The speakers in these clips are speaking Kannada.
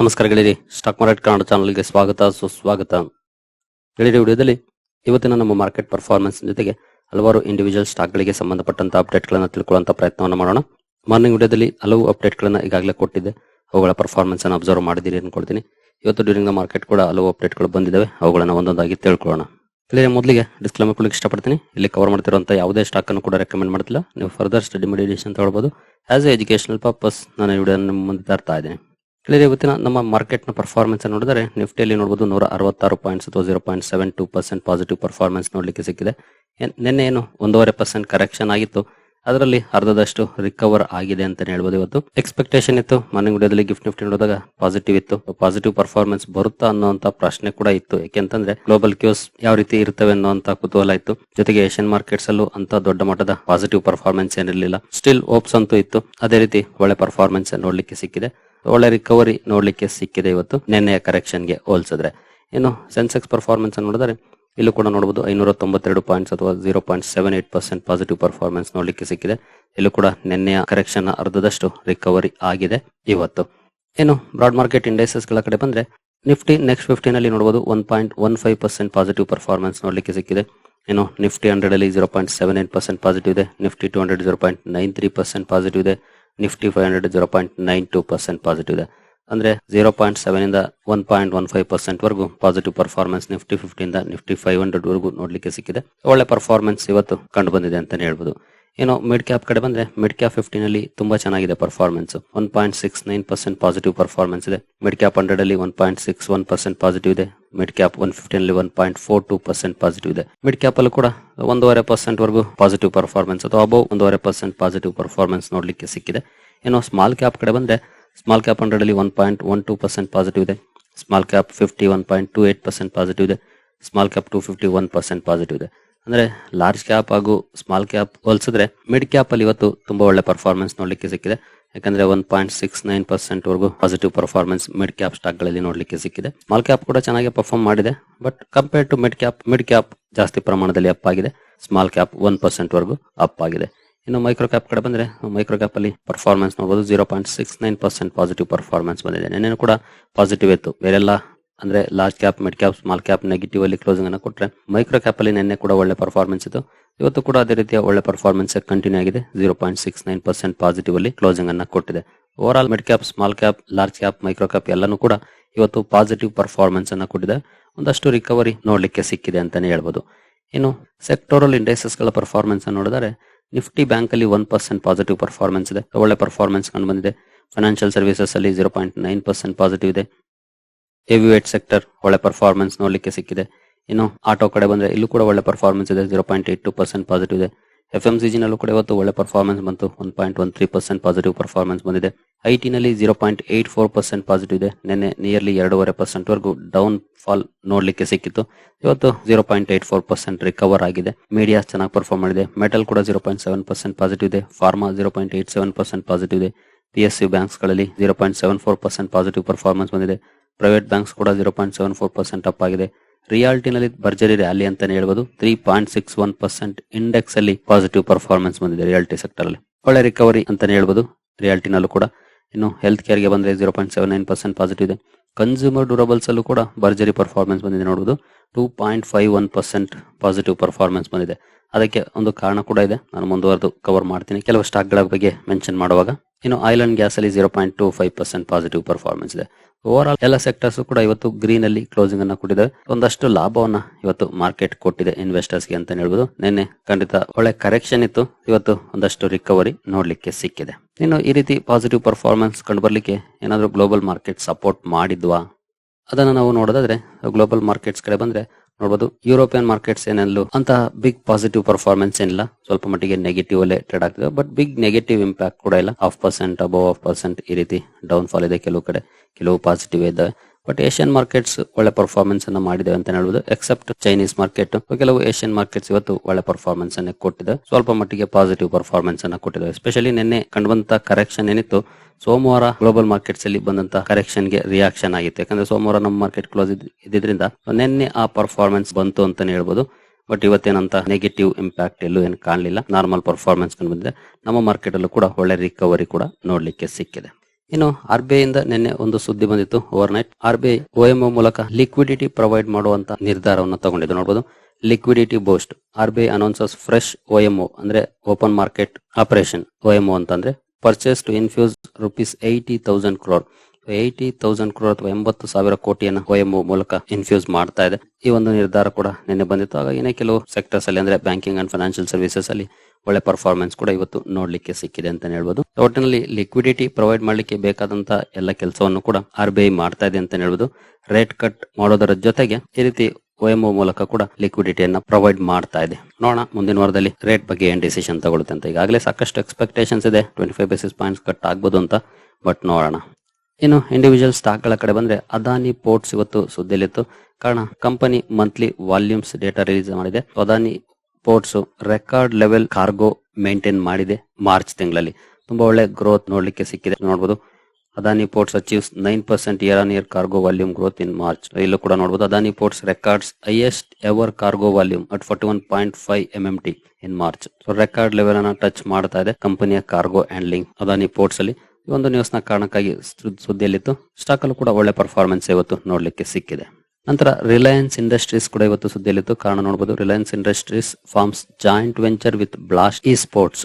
ನಮಸ್ಕಾರ ಗೆಳೆಯರಿ. ಸ್ಟಾಕ್ ಮಾರ್ಕೆಟ್ ಕನ್ನಡ ಚಾನಲ್ಗೆ ಸ್ವಾಗತ, ಸುಸ್ವಾಗತ. ಗೆಳೆಯರಿ, ವಿಡಿಯೋದಲ್ಲಿ ಇವತ್ತಿನ ನಮ್ಮ ಮಾರ್ಕೆಟ್ ಪರ್ಫಾರ್ಮೆನ್ಸ್ ಜೊತೆಗೆ ಹಲವಾರು ಇಂಡಿವಿಜುವಲ್ ಸ್ಟಾಕ್ಗಳಿಗೆ ಸಂಬಂಧಪಟ್ಟಂತ ಅಪ್ಡೇಟ್ಗಳನ್ನು ತಿಳ್ಕೊಳ್ಳುವಂತ ಪ್ರಯತ್ನವನ್ನು ಮಾಡೋಣ. ಮಾರ್ನಿಂಗ್ ವಿಡಿಯೋದಲ್ಲಿ ಹಲವು ಅಪ್ಡೇಟ್ಗಳನ್ನು ಈಗಾಗಲೇ ಕೊಟ್ಟಿದ್ದೆ. ಅವುಗಳ ಪರ್ಫಾರ್ಮೆನ್ಸ್ ಅನ್ನು ಅಬ್ಸರ್ವ್ ಮಾಡಿದ್ದೀರಿ ಅನ್ಕೊಳ್ತೀನಿ. ಇವತ್ತು ಡ್ಯೂರಿಂಗ್ ದ ಮಾರ್ಕೆಟ್ ಕೂಡ ಹಲವು ಅಪ್ಡೇಟ್ಗಳು ಬಂದಿದ್ದಾವೆ ಅವುಗಳನ್ನು ಒಂದೊಂದಾಗಿ ತಿಳ್ಕೊಳ್ಳೋಣ. ಗೆಳೆಯರ, ಮೊದಲಿಗೆ ಡಿಸ್ಕ್ಲೇಮರ್ ಕೊಡಲಿಕ್ಕೆ ಇಷ್ಟಪಡ್ತೀನಿ. ಇಲ್ಲಿ ಕವರ್ ಮಾಡ್ತಿರುವಂಥ ಯಾವುದೇ ಸ್ಟಾಕ್ ಅನ್ನು ಕೂಡ ರೆಕಮೆಂಡ್ ಮಾಡ್ತಿಲ್ಲ. ನೀವು ಫರ್ದರ್ ಸ್ಟಡಿ ಮೆಡಿಟೇಷನ್ ಹೇಳ್ಬೋದು ಆಸ್ ಎ ಎಜುಕೇಶನಲ್ ಪರ್ಪಸ್ ನಾನು ಈ ವಿಡಿಯೋ ಮುಂದೆ ತರ್ತಾ ಇದ್ದೀನಿ. ಕ್ಲಿಯರ್ ಇವತ್ತಿನ ನಮ್ಮ ಮಾರ್ಕೆಟ್ನ ಪರ್ಫಾರ್ಮೆನ್ಸ್ ನೋಡಿದರೆ ನಿಫ್ಟಿಯಲ್ಲಿ ನೋಡಬಹುದು ನೂರ ಅರವತ್ತಾರು ಪಾಯಿಂಟ್ಸ್ ಅಥವಾ zero point seven two percent positive performance ನೋಡ್ಲಿಕ್ಕೆ ಸಿಕ್ಕಿದೆ. ನಿನ್ನೆ ಏನು ಒಂದೂವರೆ ಪರ್ಸೆಂಟ್ ಕರೆಕ್ಷನ್ ಆಗಿತ್ತು. ಅದರಲ್ಲಿ ಅರ್ಧದಷ್ಟು ರಿಕವರ್ ಆಗಿದೆ ಅಂತ ಹೇಳ್ಬೋದು ಇವತ್ತು. ಎಕ್ಸ್ಪೆಕ್ಟೇಷನ್ ಇತ್ತು. ಮಾರ್ನಿಂಗ್ ವಿಡಿಯೋದಲ್ಲಿ ಗಿಫ್ಟ್ ನಿಫ್ಟಿ ನೋಡಿದಾಗ ಪಾಸಿಟಿವ್ ಇತ್ತು. ಪಾಸಿಟಿವ್ ಪರ್ಫಾರ್ಮೆನ್ಸ್ ಬರುತ್ತಾ ಅನ್ನುವಂತ ಪ್ರಶ್ನೆ ಕೂಡ ಇತ್ತು. ಯಾಕೆಂತಂದ್ರೆ ಗ್ಲೋಬಲ್ ಕ್ಯೂಸ್ ಯಾವ ರೀತಿ ಇರ್ತವೆ ಅನ್ನುವಂತ ಕುತೂಹಲ ಇತ್ತು. ಜೊತೆಗೆ ಏಷ್ಯನ್ ಮಾರ್ಕೆಟ್ಸ್ ಅಲ್ಲೂ ಅಂತ ದೊಡ್ಡ ಮಟ್ಟದ ಪಾಸಿಟಿವ್ ಪರ್ಫಾರ್ಮೆನ್ಸ್ ಏನಿರಲಿಲ್ಲ. ಸ್ಟಿಲ್ ಓಪ್ಸ್ ಅಂತೂ ಇತ್ತು. ಅದೇ ರೀತಿ ಒಳ್ಳೆ ಪರ್ಫಾರ್ಮೆನ್ಸ್ ನೋಡ್ಲಿಕ್ಕೆ ಸಿಕ್ಕಿದೆ. ಒಳ್ಳೆ ರಿಕವರಿ ನೋಡ್ಲಿಕ್ಕೆ ಸಿಕ್ಕಿದೆ ಇವತ್ತು. ನಿನ್ನೆಯ ಕರೆಕ್ಷನ್ಗೆ ಹೋಲಿಸಿದ್ರೆ. ಇನ್ನು ಸೆನ್ಸೆಕ್ಸ್ ಪರ್ಫಾರ್ಮೆನ್ಸ್ ನೋಡಿದರೆ ಇಲ್ಲೂ ಕೂಡ ನೋಡಬಹುದು ಐನೂರ ತೊಂಬತ್ತೆರಡು ಪಾಯಿಂಟ್ಸ್ ಅಥವಾ zero point seven eight percent positive performance ನೋಡ್ಲಿಕ್ಕೆ ಸಿಕ್ಕಿದೆ. ಇಲ್ಲೂ ಕೂಡ ನಿನ್ನೆಯ ಕರೆಕ್ಷನ್ ಅರ್ಧದಷ್ಟು ರಿಕವರಿ ಆಗಿದೆ ಇವತ್ತು. ಇನ್ನು ಬ್ರಾಡ್ ಮಾರ್ಕೆಟ್ ಇಂಡೈಸಸ್ಗಳ ಕಡೆ ಬಂದ್ರೆ ನಿಫ್ಟಿ ನೆಕ್ಸ್ಟ್ ಫಿಫ್ಟಿ ನಲ್ಲಿ ನೋಡಬಹುದು one point one five percent positive performance ನೋಡ್ಲಿಕ್ಕೆ ಸಿಕ್ಕಿದೆ. ಇನ್ನು ನಿಫ್ಟಿ ಹಂಡ್ರೆಡ್ ಅಲ್ಲಿ zero point seven eight percent positive ಇದೆ. Nifty two hundred zero point nine three percent positive ಇದೆ. Nifty five hundred zero point nine two percent positive ಇದೆ. ಅಂದ್ರೆ ಜೀರೋ ಪಾಯಿಂಟ್ ಸೆವೆನ್ ಇಂದ one point one five percent ವರೆಗೂ ಪಾಸಿಟಿವ್ ಪರ್ಫಾರ್ಮೆನ್ಸ್ ನಿಫ್ಟಿ ಫಿಫ್ಟಿಯಿಂದ ನಿಫ್ಟಿ ಫೈವ್ ಹಂಡ್ರೆಡ್ ವರೆಗೂ ನೋಡ್ಲಿಕ್ಕೆ ಸಿಕ್ಕಿದೆ. ಒಳ್ಳೆ ಪರ್ಫಾರ್ಮೆನ್ಸ್ ಇವತ್ತು ಕಂಡು ಬಂದಿದೆ ಅಂತಾನೆ ಹೇಳ್ಬೋದು. ಇನ್ನು ಮಿಡ್ ಕ್ಯಾಪ್ ಕಡೆ ಬಂದ್ರೆ ಮಿಡ್ ಕ್ಯಾಪ್ ಫಿಫ್ಟಿ ಅಲ್ಲಿ ತುಂಬಾ ಚೆನ್ನಾಗಿದೆ performance one point six nine percent positive performance ಇದೆ. ಮಿಡ್ ಕ್ಯಾಪ್ ಹಂಡ್ರೆಡ್ ಅಲ್ಲಿ one point six one percent positive ಇದೆ. ಮಿಡ್ ಕ್ಯಾಪ್ ಒನ್ ಫಿಫ್ಟಿ ಅಲ್ಲಿ one point four two percent positive ಇದೆ. ಮಿಡ್ ಕ್ಯಾಪ್ ಅಲ್ಲೂ ಕೂಡ ಒಂದೂವರೆ ಪರ್ಸೆಂಟ್ ವರೆಗೂ ಪಾಸಿಟಿವ್ ಪರ್ಫಾರ್ಮೆನ್ಸ್ ಅಥವಾ ಅಬೌವ್ ಒಂದೂವರೆ ಪರ್ಸೆಂಟ್ ಪಾಸಿಟಿವ್ ಪರ್ಫಾರ್ಮೆನ್ಸ್ ನೋಡಲಿಕ್ಕೆ ಸಿಕ್ಕಿದೆ. ಏನೋ ಸ್ಮಾಲ್ ಕ್ಯಾಪ್ ಕಡೆ ಬಂದ್ರೆ ಸ್ಮಾಲ್ ಕ್ಯಾಪ್ ಹಂಡ್ರೆಡ್ ಅಲ್ಲಿ one point one two percent positive ಇದೆ. Small cap fifty one point two eight percent positive ಇದೆ. Small cap two fifty one percent positive ಇದೆ. ಅಂದ್ರೆ ಲಾರ್ಜ್ ಕ್ಯಾಪ್ ಹಾಗೂ ಸ್ಮಾಲ್ ಕ್ಯಾಪ್ ಹೋಲಿಸಿದ್ರೆ ಮಿಡ್ ಕ್ಯಾಪ್ ಅಲ್ಲಿ ಇವತ್ತು ತುಂಬಾ ಒಳ್ಳೆ ಪರ್ಫಾರ್ಮೆನ್ಸ್ ನೋಡ್ಲಿಕ್ಕೆ ಸಿಕ್ಕಿದೆ. ಯಾಕಂದ್ರೆ one point six nine percent ವರೆಗೂ ಪಾಸಿಟಿವ್ ಪರ್ಫಾರ್ಮೆನ್ಸ್ ಮಿಡ್ ಕ್ಯಾಪ್ ಸ್ಟಾಕ್ಗಳಲ್ಲಿ ನೋಡ್ಲಿಕ್ಕೆ ಸಿಕ್ಕಿದೆ. ಸ್ಮಾಲ್ ಕ್ಯಾಪ್ ಕೂಡ ಚೆನ್ನಾಗಿ ಪರ್ಫಾರ್ಮ್ ಮಾಡಿದೆ. But compare to mid cap mid cap ಜಾಸ್ತಿ ಪ್ರಮಾಣದಲ್ಲಿ ಅಪ್ ಆಗಿದೆ. ಸ್ಮಾಲ್ ಕ್ಯಾಪ್ ಒನ್ ಪರ್ಸೆಂಟ್ ವರೆಗೂ ಅಪ್ ಆಗಿದೆ. ಇನ್ನು ಮೈಕ್ರೋ ಕ್ಯಾಪ್ ಕಡೆ ಬಂದ್ರೆ ಮೈಕ್ರೋ ಕ್ಯಾಪ್ ಅಲ್ಲಿ ಪರ್ಫಾರ್ಮೆನ್ಸ್ ನೋಡಬಹುದು zero point six nine percent positive performance ಬಂದಿದೆ. ನಿನ್ನೆ ಕೂಡ ಪಾಸಿಟಿವ್ ಇತ್ತು. ಬೇರೆಲ್ಲ ಅಂದ್ರೆ large cap mid cap small cap negative ಅಲ್ಲಿ ಕ್ಲೋಸಿಂಗ್ ಅನ್ನು ಕೊಟ್ಟರೆ ಮೈಕ್ರೋ ಕ್ಯಾಪ್ ಅಲ್ಲಿ ನಿನ್ನೆ ಕೂಡ ಒಳ್ಳೆ ಪರ್ಫಾರ್ಮೆನ್ಸ್ ಇತ್ತು. ಇವತ್ತು ಕೂಡ ಅದೇ ರೀತಿಯ ಒಳ್ಳೆ ಪರ್ಫಾರ್ಮೆನ್ಸ್ ಕಂಟಿನ್ಯೂ ಆಗಿದೆ. Zero point six nine percent positive ಅಲ್ಲಿ ಕ್ಲೋಸಿಂಗ್ ಅನ್ನು ಕೊಟ್ಟಿದೆ. Overall mid cap small cap large cap micro cap ಎಲ್ಲನೂ ಕೂಡ ಇವತ್ತು ಪಾಸಿಟಿವ್ ಪರ್ಫಾರ್ಮೆನ್ಸ್ ಅನ್ನು ಕೊಟ್ಟಿದೆ. ಒಂದಷ್ಟು ರಿಕವರಿ ನೋಡಲಿಕ್ಕೆ ಸಿಕ್ಕಿದೆ ಅಂತಾನೆ ಹೇಳ್ಬೋದು. ಇನ್ನು ಸೆಕ್ಟೋರಲ್ ಇಂಡೆಕ್ಸಸ್ಗಳ ಪರ್ಫಾರ್ಮೆನ್ಸ್ ನೋಡಿದರೆ ನಿಫ್ಟಿ ಬ್ಯಾಂಕ್ ಅಲ್ಲಿ ಒನ್ ಪರ್ಸೆಂಟ್ ಪಾಸಿಟಿವ್ ಪರ್ಫಾರ್ಮೆನ್ಸ್ ಇದೆ. ಒಳ್ಳೆ ಪರ್ಫಾರ್ಮೆನ್ಸ್ ಕಂಡು ಬಂದಿದೆ. ಫೈನಾನ್ಷಿಯಲ್ ಸರ್ವಿಸಸ್ ಅಲ್ಲಿ zero point nine percent positive ಇದೆ. ಹೆವಿವೇಟ್ ಸೆಕ್ಟರ್ ಒಳ್ಳೆ ಪರ್ಫಾರ್ಮೆನ್ಸ್ ನೋಡ್ಲಿಕ್ಕೆ ಸಿಕ್ಕಿದೆ. ಇನ್ನು ಆಟೋ ಕಡೆ ಬಂದ್ರೆ ಇಲ್ಲೂ ಕೂಡ ಒಳ್ಳೆ ಪರ್ಫಾರ್ಮೆನ್ಸ್ ಇದೆ. Zero point eight two percent positive ಇದೆ. ಎಫ್ ಎಂ ಸಿ ನಲ್ಲೂ ಕೂಡ ಇವತ್ತು ಒಳ್ಳೆ ಪರ್ಫಾರ್ಮೆನ್ಸ್ ಬಂತು. One point one three percent positive performance ಬಂದಿದೆ. ಐ ಟಿ ನಲ್ಲಿ zero point eight four percent positive ಇದೆ. ನಿನ್ನೆ ನಿಯರ್ಲಿ ಎರಡೂವರೆ ಪರ್ಸೆಂಟ್ ವರೆಗೂ ಡೌನ್ ಫಾಲ್ ನೋಡ್ಲಿಕ್ಕೆ ಸಿಕ್ಕಿತ್ತು. ಇವತ್ತು zero point eight four percent recover ಆಗಿದೆ. ಮೀಡಿಯಾ ಚೆನ್ನಾಗಿ ಪರ್ಫಾರ್ಮ್ ಮಾಡಿದೆ. ಮೆಟಲ್ ಕೂಡ zero point seven percent positive ಇದೆ. Pharma zero point eight seven percent positive ಇದೆ. P S U ಬ್ಯಾಂಕ್ಸ್ಗಳಲ್ಲಿ zero point seven four percent positive performance ಬಂದಿದೆ. ಪ್ರೈವೇಟ್ ಬ್ಯಾಂಕ್ಸ್ ಕೂಡ zero point seven four percent up ಆಗಿದೆ. ರಿಯಾಲ್ಟಿನಲ್ಲಿ ಭರ್ಜರಿ ರ್ಯಾಲಿ ಅಂತಾನೆ ಹೇಳ್ಬೋದು. Three point six one percent index ಅಲ್ಲಿ ಪಾಸಿಟಿವ್ ಪರ್ಫಾರ್ಮೆನ್ಸ್ ಬಂದಿದೆ ರಿಯಾಲ್ಟಿ ಸೆಕ್ಟರ್ ಅಲ್ಲಿ. ಒಳ್ಳೆ ರಿಕವರಿ ಅಂತಾನೆ ಹೇಳ್ಬೋದು. ರಿಯಾಲ್ಟಿನಲ್ಲೂ ಕೂಡ. ಇನ್ನು ಹೆಲ್ತ್ ಕೇರ್ಗೆ ಬಂದರೆ zero point seven nine percent positive ಇದೆ. ಕನ್ಸ್ಯೂಮರ್ ಡ್ಯೂರಬಲ್ಸ್ ಅಲ್ಲೂ ಕೂಡ ಭರ್ಜರಿ ಪರ್ಫಾರ್ಮೆನ್ಸ್ ಬಂದಿದೆ ನೋಡಬಹುದು two point five one percent positive performance ಬಂದಿದೆ. ಅದಕ್ಕೆ ಒಂದು ಕಾರಣ ಕೂಡ ಇದೆ. ನಾನು ಮುಂದುವರೆದು ಕವರ್ ಮಾಡ್ತೀನಿ. ಕೆಲವು ಸ್ಟಾಕ್ಗಳ ಬಗ್ಗೆ ಮೆನ್ಷನ್ ಮಾಡುವಾಗ. ಇನ್ನು ಆಯಿಲ್ ಅಂಡ್ ಗ್ಯಾಸ್ ಅಲ್ಲಿ zero point two five percent positive performance ಇದೆ. ಓವರ್ ಆಲ್ ಎಲ್ಲ ಸೆಕ್ಟರ್ಸ್ ಕೂಡ ಇವತ್ತು ಗ್ರೀನ್ ಅಲ್ಲಿ ಕ್ಲೋಸಿಂಗ್ ಅನ್ನ ಕೊಟ್ಟಿದೆ. ಒಂದಷ್ಟು ಲಾಭವನ್ನ ಇವತ್ತು ಮಾರ್ಕೆಟ್ ಕೊಟ್ಟಿದೆ ಇನ್ವೆಸ್ಟರ್ಸ್ಗೆ ಅಂತ ಹೇಳ್ಬೋದು. ನಿನ್ನೆ ಖಂಡಿತ ಒಳ್ಳೆ ಕರೆಕ್ಷನ್ ಇತ್ತು. ಇವತ್ತು ಒಂದಷ್ಟು ರಿಕವರಿ ನೋಡ್ಲಿಕ್ಕೆ ಸಿಕ್ಕಿದೆ. ಇನ್ನು ಈ ರೀತಿ ಪಾಸಿಟಿವ್ ಪರ್ಫಾರ್ಮೆನ್ಸ್ ಕಂಡು ಬರ್ಲಿಕ್ಕೆ ಏನಾದ್ರೂ ಗ್ಲೋಬಲ್ ಮಾರ್ಕೆಟ್ ಸಪೋರ್ಟ್ ಮಾಡಿದ್ವಾ? ಅದನ್ನ ನಾವು ನೋಡೋದಾದ್ರೆ ಗ್ಲೋಬಲ್ ಮಾರ್ಕೆಟ್ಸ್ ಕಡೆ ಬಂದ್ರೆ ನೋಡಬಹುದು ಯುರೋಪಿಯನ್ ಮಾರ್ಕೆಟ್ಸ್ ಏನಲ್ಲೂ ಅಂತ ಬಿಗ್ ಪಾಸಿಟಿವ್ ಪರ್ಫಾರ್ಮೆನ್ಸ್ ಏನಿಲ್ಲ. ಸ್ವಲ್ಪ ಮಟ್ಟಿಗೆ ನೆಗೆಟಿವ್ ಅಲ್ಲೇ ಟ್ರೇಡ್ ಆಗ್ತದೆ. ಬಟ್ ಬಿಗ್ ನೆಗೆಟಿವ್ ಇಂಪ್ಯಾಕ್ಟ್ ಕೂಡ ಇಲ್ಲ. Half percent above half percent ಈ ರೀತಿ ಡೌನ್ ಫಾಲ್ ಇದೆ ಕೆಲವು ಕಡೆ. ಕೆಲವು ಪಾಸಿಟಿವ್ ಇದ್ದಾವೆ. ಬಟ್ ಏಷ್ಯನ್ ಮಾರ್ಕೆಟ್ಸ್ ಒಳ್ಳೆ ಪರ್ಫಾರ್ಮೆನ್ಸ್ ಅನ್ನ ಮಾಡಿದೆ ಅಂತ ಹೇಳುವುದು ಎಕ್ಸೆಪ್ಟ್ ಚೈನೀಸ್ ಮಾರ್ಕೆಟ್ ಕೆಲವು ಏಷ್ಯನ್ ಮಾರ್ಕೆಟ್ಸ್ ಇವತ್ತು ಒಳ್ಳೆ ಪರ್ಫಾರ್ಮೆನ್ಸ್ ಅನ್ನ ಕೊಟ್ಟಿದೆ. ಸ್ವಲ್ಪ ಮಟ್ಟಿಗೆ ಪಾಸಿಟಿವ್ ಪರ್ಫಾರ್ಮೆನ್ಸ್ ಅನ್ನ ಕೊಟ್ಟಿದೆ. ಎಸ್ಪೆಷಲಿ ನಿನ್ನೆ ಕಂಡುವಂತ ಕರೆಕ್ಷನ್ ಏನಿತ್ತು, ಸೋಮವಾರ ಗ್ಲೋಬಲ್ ಮಾರ್ಕೆಟ್ಸ್ ಅಲ್ಲಿ ಬಂದಂತ ಕರೆಕ್ಷನ್ಗೆ ರಿಯಾಕ್ಷನ್ ಆಗಿತ್ತು. ಯಾಕಂದ್ರೆ ಸೋಮವಾರ ನಮ್ಮ ಮಾರ್ಕೆಟ್ ಕ್ಲೋಸ್ ಇದ್ದಿದ್ರಿಂದ ನಿನ್ನೆ ಆ ಪರ್ಫಾರ್ಮೆನ್ಸ್ ಬಂತು ಅಂತಾನೆ ಹೇಳ್ಬೋದು. ಬಟ್ ಇವತ್ತೇನಂತ ನೆಗೆಟಿವ್ ಇಂಪ್ಯಾಕ್ಟ್ ಎಲ್ಲೂ ಏನು ಕಾಣಲಿಲ್ಲ. ನಾರ್ಮಲ್ ಪರ್ಫಾರ್ಮೆನ್ಸ್ ಕಂಡು ಬಂದಿದೆ. ನಮ್ಮ ಮಾರ್ಕೆಟ್ ಅಲ್ಲೂ ಕೂಡ ಒಳ್ಳೆ ರಿಕವರಿ ಕೂಡ ನೋಡ್ಲಿಕ್ಕೆ ಸಿಕ್ಕಿದೆ. ಇನ್ನು ಆರ್ ಇಂದ ನಿನ್ನೆ ಒಂದು ಸುದ್ದಿ ಬಂದಿತ್ತು overnight R B I OMO ಮೂಲಕ ಲಿಕ್ವಿಡಿಟಿ ಪ್ರೊವೈಡ್ ಮಾಡುವಂತಹ ನಿರ್ಧಾರವನ್ನು ತಗೊಂಡಿದ್ದು. ನೋಡಬಹುದು liquidity boost R B I announces fresh OMO ಅಂದ್ರೆ ಓಪನ್ ಮಾರ್ಕೆಟ್ ಆಪರೇಷನ್ ಒಎಂಒ ಅಂತಂದ್ರೆ purchase to infuse rupees eighty thousand crore eighty thousand crore ಅಥವಾ ಎಂಬತ್ತು ಸಾವಿರ ಕೋಟಿಯನ್ನು ಒಎಂಒ ಮೂಲಕ ಇನ್ಫ್ಯೂಸ್ ಮಾಡ್ತಾ ಇದೆ. ಈ ಒಂದು ನಿರ್ಧಾರ ಕೂಡ ನಿನ್ನೆ ಬಂದಿತ್ತು. ಹಾಗಾಗಿನೇ ಕೆಲವು ಸೆಕ್ಟರ್ಸ್ ಅಲ್ಲಿ, ಅಂದ್ರೆ ಬ್ಯಾಂಕಿಂಗ್ ಅಂಡ್ ಫೈನಾನ್ಷಿಯಲ್ ಸರ್ವಿಸಸ್ ಅಲ್ಲಿ ಒಳ್ಳೆ ಪರ್ಫಾರ್ಮೆನ್ಸ್ ಕೂಡ ಇವತ್ತು ನೋಡ್ಲಿಕ್ಕೆ ಸಿಕ್ಕಿದೆ ಅಂತ ಹೇಳ್ಬೋದು. ಒಟ್ಟಿನಲ್ಲಿ ಲಿಕ್ವಿಡಿಟಿ ಪ್ರೊವೈಡ್ ಮಾಡಲಿಕ್ಕೆ ಬೇಕಾದಂತ ಎಲ್ಲ ಕೆಲಸವನ್ನು ಕೂಡ ಆರ್ ಬಿ ಐ ಮಾಡ್ತಾ ಇದೆ ಅಂತ ಹೇಳ್ಬೋದು. ರೇಟ್ ಕಟ್ ಮಾಡೋದರ ಜೊತೆಗೆ ಈ ರೀತಿ ಒಎಂಒ ಮೂಲಕ ಕೂಡ ಲಿಕ್ವಿಡಿಟಿಯನ್ನು ಪ್ರೊವೈಡ್ ಮಾಡ್ತಾ ಇದೆ. ನೋಡೋಣ ಮುಂದಿನ ವಾರದಲ್ಲಿ ರೇಟ್ ಬಗ್ಗೆ ಏನ್ ಡಿಸಿಷನ್ ತಗೊಳುತ್ತೆ ಅಂತ. ಈಗಾಗಲೇ ಸಾಕಷ್ಟು ಎಕ್ಸ್ಪೆಕ್ಟೇಷನ್ಸ್ ಇದೆ. Twenty five basis points cut ಆಗ್ಬೋದು ಅಂತ. ಬಟ್ ನೋಡೋಣ. ಇನ್ನು ಇಂಡಿವಿಜುವಲ್ ಸ್ಟಾಕ್ಗಳ ಕಡೆ ಬಂದ್ರೆ ಅದಾನಿ ಪೋರ್ಟ್ಸ್ ಇವತ್ತು ಸುದ್ದಿಯಲ್ಲಿತ್ತು. ಕಾರಣ company monthly volumes data release ಮಾಡಿದೆ. Adani Ports record level cargo maintain ಮಾಡಿದೆ ಮಾರ್ಚ್ ತಿಂಗಳಲ್ಲಿ. ತುಂಬಾ ಒಳ್ಳೆ ಗ್ರೋತ್ ನೋಡ್ಲಿಕ್ಕೆ ಸಿಕ್ಕಿದೆ. ನೋಡಬಹುದು Adani Ports achieves nine percent year on year cargo volume growth in March ಇಲ್ಲೂ ಕೂಡ ನೋಡಬಹುದು Adani Ports records highest ever cargo volume at forty one point five M M T in March so record level ಅನ್ನ ಟಚ್ ಮಾಡ್ತಾ ಇದೆ ಕಂಪನಿಯ ಕಾರ್ಗೋ ಹ್ಯಾಂಡ್ಲಿಂಗ್ ಅದಾನಿ ಪೋರ್ಟ್ಸ್ ಅಲ್ಲಿ ಈ ಒಂದು ನ್ಯೂಸ್ನ ಕಾರಣಕ್ಕಾಗಿ ಸುದ್ದಿಯಲ್ಲಿತ್ತು. ಸ್ಟಾಕ್ ಅಲ್ಲೂ ಕೂಡ ಒಳ್ಳೆ ಪರ್ಫಾರ್ಮೆನ್ಸ್ ಇವತ್ತು ನೋಡ್ಲಿಕ್ಕೆ ಸಿಕ್ಕಿದೆ. ನಂತರ ರಿಲಯನ್ಸ್ ಇಂಡಸ್ಟ್ರೀಸ್ ಕೂಡ ಇವತ್ತು ಸುದ್ದಿಯಲ್ಲಿತ್ತು. ಕಾರಣ ನೋಡಬಹುದು Reliance Industries forms joint venture with Blast esports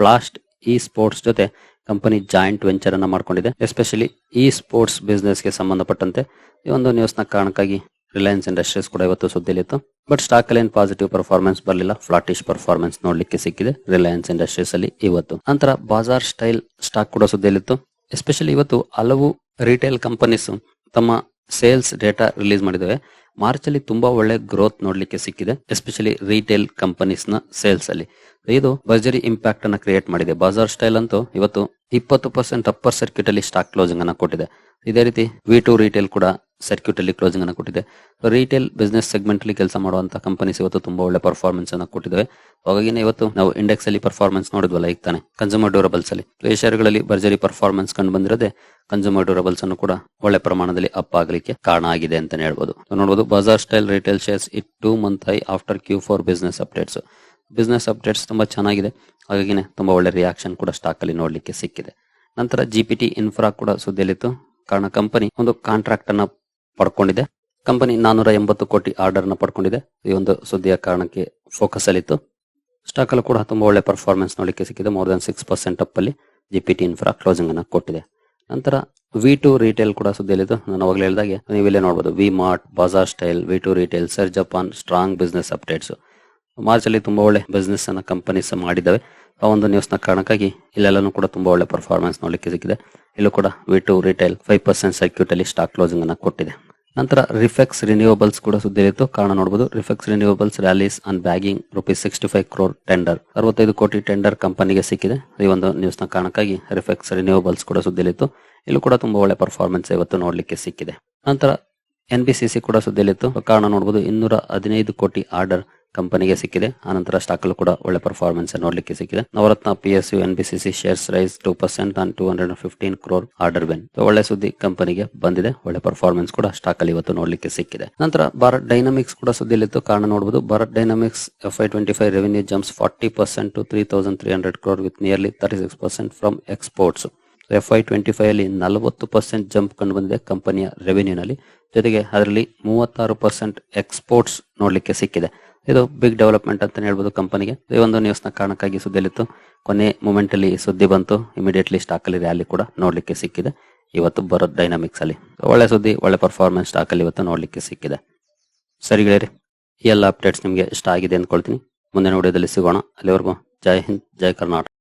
Blast esports ಜೊತೆ ಕಂಪನಿ ಜಾಯಿಂಟ್ ವೆಂಚರ್ ಅನ್ನ ಮಾಡ್ಕೊಂಡಿದೆ. ಎಸ್ಪೆಷಲಿ ಇ ಸ್ಪೋರ್ಟ್ಸ್ ಬಿಸ್ನೆಸ್ಗೆ ಸಂಬಂಧಪಟ್ಟಂತೆ ಈ ಒಂದು ನ್ಯೂಸ್ನ ಕಾರಣಕ್ಕಾಗಿ ರಿಲಯನ್ಸ್ ಇಂಡಸ್ಟ್ರೀಸ್ ಕೂಡ ಇವತ್ತು ಸುದ್ದಿಲಿತ್ತು ಬಟ್ ಸ್ಟಾಕ್ ಅಲ್ಲಿ ಪಾಸಿಟಿವ್ ಪರ್ಫಾರ್ಮೆನ್ಸ್ ಬರಲಿಲ್ಲ ಫ್ಲಾಟಿಶ್ ಪರ್ಫಾರ್ಮೆನ್ಸ್ ನೋಡ್ಲಿಕ್ಕೆ ಸಿಕ್ಕಿದೆ ರಿಲಯನ್ಸ್ ಇಂಡಸ್ಟ್ರೀಸ್ ಅಲ್ಲಿ ಇವತ್ತು. ನಂತರ ಬಾಜಾರ್ ಸ್ಟೈಲ್ ಸ್ಟಾಕ್ ಕೂಡ ಸುದ್ದಿಲಿತ್ತು ಎಸ್ಪೆಷಲಿ ಇವತ್ತು ಹಲವು ರಿಟೇಲ್ ಕಂಪನೀಸ್ ತಮ್ಮ ಸೇಲ್ಸ್ ಡೇಟಾ ರಿಲೀಸ್ ಮಾಡಿದ್ದೇವೆ. ಮಾರ್ಚ್ ಅಲ್ಲಿ ತುಂಬಾ ಒಳ್ಳೆ ಗ್ರೋತ್ ನೋಡ್ಲಿಕ್ಕೆ ಸಿಕ್ಕಿದೆ, ಎಸ್ಪೆಷಲಿ ರಿಟೇಲ್ ಕಂಪನೀಸ್ನ ಸೇಲ್ಸ್ ಅಲ್ಲಿ ಇದು ಬಜರಿ ಇಂಪ್ಯಾಕ್ಟ್ ಅನ್ನ ಕ್ರಿಯೇಟ್ ಮಾಡಿದೆ. ಬಜಾರ್ ಸ್ಟೈಲ್ ಅಂತೂ ಇವತ್ತು ಇಪ್ಪತ್ತು ಪರ್ಸೆಂಟ್ ಅಪ್ಪರ್ ಸರ್ಕ್ಯೂಟ್ ಅಲ್ಲಿ ಸ್ಟಾಕ್ ಕ್ಲೋಸಿಂಗ್ ಅನ್ನ ಕೊಟ್ಟಿದೆ. ಇದೇ ರೀತಿ ವಿ ಟು ರಿಟೇಲ್ ಕೂಡ ಸರ್ಕ್ಯೂಟ್ ಅಲ್ಲಿ ಕ್ಲೋಸಿಂಗ್ ಅನ್ನ ಕೊಟ್ಟಿದೆ. ರಿಟೇಲ್ ಬಿಸ್ನೆಸ್ ಸೆಗ್ಮೆಂಟ್ ಅಲ್ಲಿ ಕೆಲಸ ಮಾಡುವಂತ ಕಂಪನೀಸ್ ಇವತ್ತು ತುಂಬಾ ಒಳ್ಳೆ ಪರ್ಫಾರ್ಮೆನ್ಸ್ ಅನ್ನು ಕೊಟ್ಟಿದ್ದಾವೆ ಹಾಗಾಗಿ ಇವತ್ತು ನಾವು ಇಂಡೆಕ್ಸ್ ಅಲ್ಲಿ ಪರ್ಫಾರ್ಮೆನ್ಸ್ ನೋಡಿದ್ವಲ್ಲ, ಈಗ ತಾನೆ? ಕನ್ಸ್ಯೂಮರ್ ಡ್ಯೂರಬಲ್ಸ್ ಅಲ್ಲಿ. ಈ ಶೇರ್ಗಳಲ್ಲಿ ಭರ್ಜರಿ ಪರ್ಫಾರ್ಮೆನ್ಸ್ ಕಂಡು ಬಂದಿರೋದೇ ಕನ್ಸ್ಯೂಮರ್ ಡ್ಯೂರಬಲ್ಸ್ ಅನ್ನು ಕೂಡ ಒಳ್ಳೆ ಪ್ರಮಾಣದಲ್ಲಿ ಅಪ್ ಆಗಲಿಕ್ಕೆ ಕಾರಣ ಆಗಿದೆ ಅಂತ ಹೇಳ್ಬೋದು. ನೋಡಬಹುದು Baazar Style Retail shares hit two month high after Q four business updates business updates ತುಂಬಾ ಚೆನ್ನಾಗಿದೆ. ಹಾಗಾಗಿನೇ ತುಂಬಾ ಒಳ್ಳೆ ರಿಯಾಕ್ಷನ್ ಕೂಡ ಸ್ಟಾಕ್ ಅಲ್ಲಿ ನೋಡ್ಲಿಕ್ಕೆ ಸಿಕ್ಕಿದೆ. ನಂತರ ಜಿ ಪಿ ಟಿ ಇನ್ಫ್ರಾ ಕೂಡ ಸುದ್ದಿಯಲ್ಲಿತ್ತು. ಕಾರಣ ಕಂಪನಿ ಒಂದು ಕಾಂಟ್ರಾಕ್ಟ್ ಅನ್ನ ಪಡ್ಕೊಂಡಿದೆ. ಕಂಪನಿ ನಾನೂರ ಎಂಬತ್ತು ಕೋಟಿ ಆರ್ಡರ್ನ ಪಡ್ಕೊಂಡಿದೆ. ಈ ಒಂದು ಸುದ್ದಿಯ ಕಾರಣಕ್ಕೆ ಫೋಕಸ್ ಅಲ್ಲಿತ್ತು. ಸ್ಟಾಕ್ ಅಲ್ಲೂ ಕೂಡ ತುಂಬಾ ಒಳ್ಳೆ ಪರ್ಫಾರ್ಮೆನ್ಸ್ ನೋಡಲಿಕ್ಕೆ ಸಿಕ್ಕಿದೆ. More than six percent up ಅಲ್ಲಿ ಜಿಪಿಟಿ ಇನ್ಫ್ರಾ ಕ್ಲೋಸಿಂಗ್ ಅನ್ನ ಕೊಟ್ಟಿದೆ. ನಂತರ ವಿ ಟು ರೀಟೇಲ್ ಕೂಡ ಸುದ್ದಿಯಲ್ಲಿದ್ದು ನಾನು ಅವಾಗಲೇ ಹೇಳಿದಾಗೆ ನೀವು ಇಲ್ಲೇ ನೋಡಬಹುದು V mart Baazar style V two Retail surge ಜಪಾನ್ ಸ್ಟ್ರಾಂಗ್ ಬಿಸ್ನೆಸ್ ಅಪ್ಡೇಟ್ಸ್ ಮಾರ್ಚ್ ಅಲ್ಲಿ ತುಂಬಾ ಒಳ್ಳೆ ಬಿಸ್ನೆಸ್ ಅನ್ನ ಕಂಪನೀಸ್ ಮಾಡಿದ್ದಾವೆ. ಆ ಒಂದು ನ್ಯೂಸ್ನ ಕಾರಣಕ್ಕಾಗಿ ಇಲ್ಲೆಲ್ಲನೂ ಕೂಡ ತುಂಬಾ ಒಳ್ಳೆ ಪರ್ಫಾರ್ಮೆನ್ಸ್ ನೋಡಲಿಕ್ಕೆ ಸಿಕ್ಕಿದೆ. ಇಲ್ಲೂ ಕೂಡ V two Retail five percent circuit ಅಲ್ಲಿ ಸ್ಟಾಕ್ ಕ್ಲೋಸಿಂಗ್ ಅನ್ನು ಕೊಟ್ಟಿದೆ. ನಂತರ ರಿಫೆಕ್ಸ್ ರಿನ್ಯೂವಬಲ್ಸ್ ಕೂಡ ಸುದ್ದಿಯಿತ್ತು ಕಾರಣ ನೋಡಬಹುದು Refex renewables rallies on bagging rupees sixty five crore tender ಅರವತ್ತೈದು ಕೋಟಿ ಟೆಂಡರ್ ಕಂಪನಿಗೆ ಸಿಕ್ಕಿದೆ. ಈ ಒಂದು ನ್ಯೂಸ್ನ ಕಾರಣಕ್ಕಾಗಿ ರಿಫೆಕ್ಸ್ ರಿನ್ಯೂವಬಲ್ಸ್ ಕೂಡ ಸುದ್ದಿಲಿತ್ತು ಇಲ್ಲೂ ಕೂಡ ತುಂಬಾ ಒಳ್ಳೆ ಪರ್ಫಾರ್ಮೆನ್ಸ್ ಇವತ್ತು ನೋಡ್ಲಿಕ್ಕೆ ಸಿಕ್ಕಿದೆ. ನಂತರ ಎನ್ ಬಿ ಸಿ ಸಿ ಕೂಡ ಸುದ್ದಿಯಲ್ಲಿತ್ತು. ಕಾರಣ ನೋಡಬಹುದು ಇನ್ನೂರ ಹದಿನೈದು ಕೋಟಿ ಆರ್ಡರ್ ಕಂಪನಿಗೆ ಸಿಕ್ಕಿದೆ. ಆನಂತರ ಸ್ಟಾಕ್ ಅಲ್ಲೂ ಕೂಡ ಒಳ್ಳೆ ಪರ್ಫಾರ್ಮೆನ್ಸ್ ನೋಡ್ಲಿಕ್ಕೆ ಸಿಕ್ಕಿದೆ. Navratna P S U N B C C shares rise two percent on two hundred fifteen crore order ಬೆನ್ ಒಳ್ಳೆ ಸುದ್ದಿ ಕಂಪನಿಗೆ ಬಂದಿದೆ. ಒಳ್ಳೆ ಪರ್ಫಾರ್ಮೆನ್ಸ್ ಕೂಡ ಸ್ಟಾಕ್ ಅಲ್ಲಿ ಇವತ್ತು ನೋಡ್ಲಿಕ್ಕೆ ಸಿಕ್ಕಿದೆ. ನಂತರ ಭಾರತ್ ಡೈನಾಮಿಕ್ಸ್ ಕೂಡ ಸುದ್ದಿಯಲ್ಲಿತ್ತು ಕಾರಣ ನೋಡಬಹುದು Bharat Dynamics F Y twenty five revenue jumps forty percent to three thousand three hundred crore with nearly thirty six percent from exports F Y twenty five ಅಲ್ಲಿ ನಲವತ್ತು ಪರ್ಸೆಂಟ್ ಜಂಪ್ ಕಂಡು ಬಂದಿದೆ ಕಂಪನಿಯ ರೆವೆನ್ಯೂನಲ್ಲಿ ಜೊತೆಗೆ ಅದರಲ್ಲಿ ಮೂವತ್ತಾರು ಪರ್ಸೆಂಟ್ ಎಕ್ಸ್ಪೋರ್ಟ್ಸ್ ನೋಡಲಿಕ್ಕೆ ಸಿಕ್ಕಿದೆ. ಇದು ಬಿಗ್ ಡೆವಲಪ್ಮೆಂಟ್ ಅಂತ ಹೇಳ್ಬೋದು ಕಂಪನಿಗೆ ಈ ಒಂದು ನ್ಯೂಸ್ನ ಕಾರಣಕ್ಕಾಗಿ ಸುದ್ದಿಯಲ್ಲಿತ್ತು. ಕೊನೆ ಮೂಮೆಂಟ್ ಅಲ್ಲಿ ಸುದ್ದಿ ಬಂತು. ಇಮಿಡಿಯೇಟ್ಲಿ ಸ್ಟಾಕ್ ಅಲ್ಲಿ ರ್ಯಾಲಿ ಕೂಡ ನೋಡ್ಲಿಕ್ಕೆ ಸಿಕ್ಕಿದೆ. ಇವತ್ತು ಬರೋ ಡೈನಾಮಿಕ್ಸ್ ಅಲ್ಲಿ. ಒಳ್ಳೆ ಸುದ್ದಿ, ಒಳ್ಳೆ ಪರ್ಫಾರ್ಮೆನ್ಸ್ ಸ್ಟಾಕ್ ಅಲ್ಲಿ ಇವತ್ತು ನೋಡ್ಲಿಕ್ಕೆ ಸಿಕ್ಕಿದೆ. ಸರಿ ಗೆಳೆಯರಿ, ಈ ಎಲ್ಲ ಅಪ್ಡೇಟ್ಸ್ ನಿಮಗೆ ಇಷ್ಟ ಆಗಿದೆ ಅಂದ್ಕೊಳ್ತೀನಿ. ಮುಂದಿನ ವಿಡಿಯೋದಲ್ಲಿ ಸಿಗೋಣ. ಅಲ್ಲಿವರೆಗೂ ಜೈ ಹಿಂದ್, ಜೈ ಕರ್ನಾಟಕ.